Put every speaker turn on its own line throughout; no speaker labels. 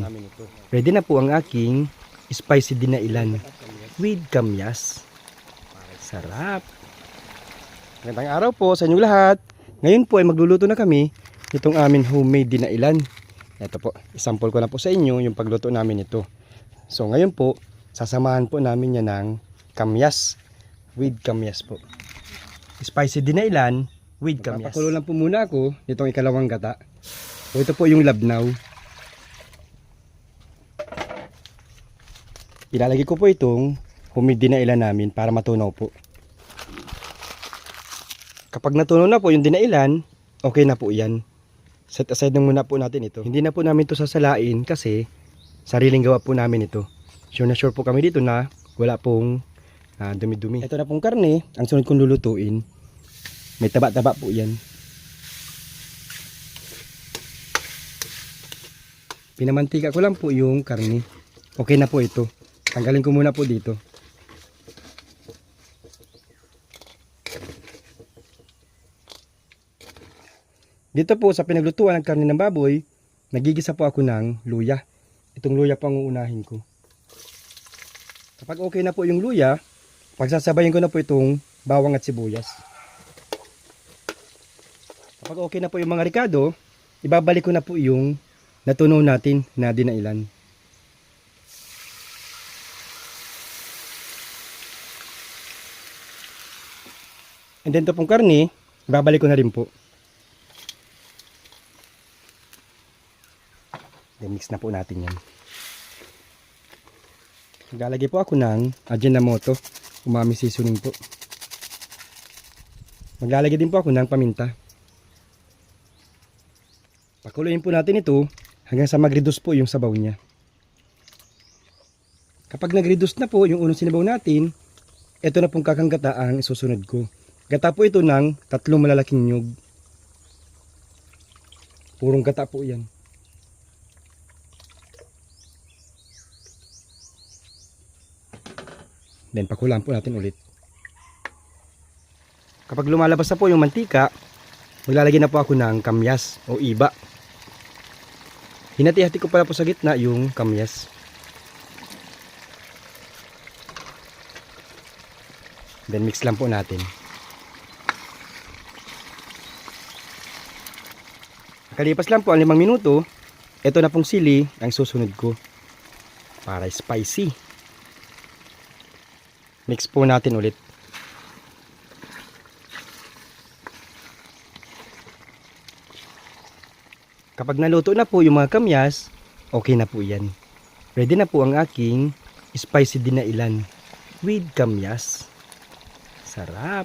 ito.
Ready na po ang aking spicy dinailan with kamyas. Sarap.
Magandang araw po sa inyong lahat.
Ngayon po ay magluluto na kami itong aming homemade dinailan.
Ito po, isample ko na po sa inyo yung pagluto namin ito. So ngayon po, sasamahan po namin yan ng kamyas. With kamyas po.
Spicy dinailan with kamyas.
Papakulo lang po muna ako nitong ikalawang gata. So ito po yung labnaw. Ilalagay ko po itong homemade dinailan namin para matunaw po.
Kapag natunaw na po yung dinailan, okay na po yan. Set aside na muna po natin ito. Hindi na po namin ito sasalain kasi sariling gawa po namin ito. Sure na sure po kami dito na wala pong ah, dumi-dumi.
Ito na pong karne, ang sunod kong lulutuin. May taba-taba po yan.
Pinamantika ko lang po yung karni. Okay na po ito. Tanggalin ko muna po dito. Dito po sa pinaglutuan ng karne ng baboy, nagigisa po ako ng luya. Itong luya po ang uunahin ko. Kapag okay na po yung luya, pagsasabayin ko na po itong bawang at sibuyas. Kapag okay na po yung mga ricado, ibabalik ko na po yung natunaw natin na dinailan. And then to pong karne, ibabalik ko na rin po. Then mix na po natin yan. Maglalagay po ako ng Ajinomoto, umami seasoning po. Maglalagay din po ako ng paminta. Pakuluin po natin ito hanggang sa mag-reduce po yung sabaw niya. Kapag nag-reduce na po yung unang sinabaw natin, ito na pong kakanggata ang isusunod ko. Gata po ito ng tatlong malalaking nyug. Purong gata po yan. Then pakulaan po natin ulit. Kapag lumalabas na po yung mantika, maglalagay na po ako ng kamyas o iba. Hinati-hati ko pala po sa gitna yung kamyas. Then mix lang po natin. Nakalipas lang po ang limang minuto, ito na pong sili ang susunod ko. Para spicy. Mix po natin ulit. Kapag naluto na po yung mga kamyas, okay na po yan. Ready na po ang aking spicy dinailan with kamyas. Sarap!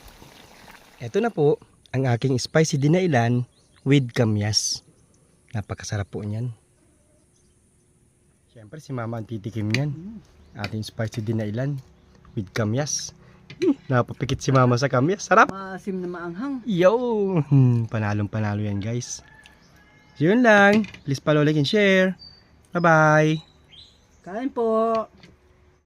Ito na po ang aking spicy dinailan with kamyas. Napakasarap po niyan. Siyempre si mama ang titikim niyan. Ating spicy dinailan with kamyas. Napapikit si mama sa kamyas. Sarap!
Maasim na maanghang.
Yo! Hmm, panalong panalo yan guys. So yun lang. Please follow, like, and share. Bye-bye!
Kain po.